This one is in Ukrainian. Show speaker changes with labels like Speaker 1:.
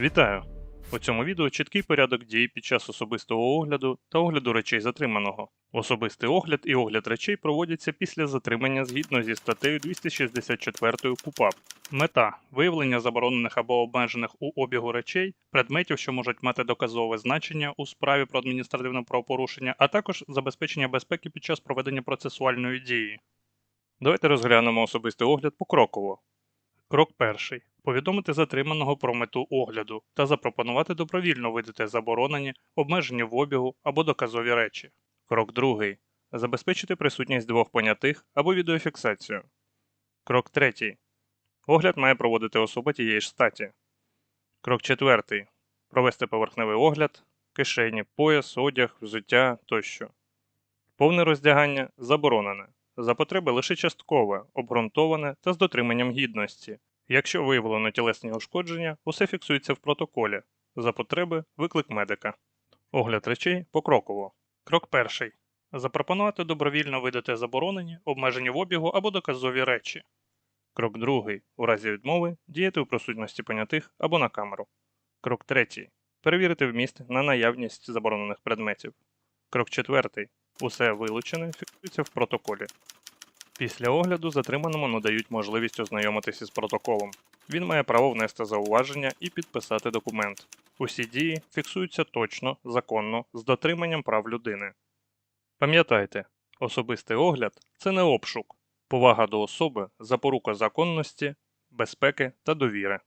Speaker 1: Вітаю! У цьому відео чіткий порядок дій під час особистого огляду та огляду речей затриманого. Особистий огляд і огляд речей проводяться після затримання згідно зі статтею 264 КУПАП. Мета виявлення заборонених або обмежених у обігу речей, предметів, що можуть мати доказове значення у справі про адміністративне правопорушення, а також забезпечення безпеки під час проведення процесуальної дії. Давайте розглянемо особистий огляд покроково. Крок перший. Повідомити затриманого про мету огляду та запропонувати добровільно видати заборонені, обмежені в обігу або доказові речі. Крок другий. Забезпечити присутність двох понятих або відеофіксацію. Крок третій. Огляд має проводити особа тієї ж статі. Крок четвертий. Провести поверхневий огляд, кишені, пояс, одяг, взуття тощо. Повне роздягання заборонене. За потреби лише часткове, обґрунтоване та з дотриманням гідності. Якщо виявлено тілесні ушкодження, усе фіксується в протоколі. За потреби виклик медика. Огляд речей покроково. Крок перший. Запропонувати добровільно видати заборонені, обмежені в обігу або доказові речі. Крок другий. У разі відмови діяти у присутності понятих або на камеру. Крок третій. Перевірити вміст на наявність заборонених предметів. Крок четвертий. Усе вилучене фіксується в протоколі. Після огляду затриманому надають можливість ознайомитися з протоколом. Він має право внести зауваження і підписати документ. Усі дії фіксуються точно, законно, з дотриманням прав людини. Пам'ятайте, особистий огляд це не обшук, повага до особи, запорука законності, безпеки та довіри.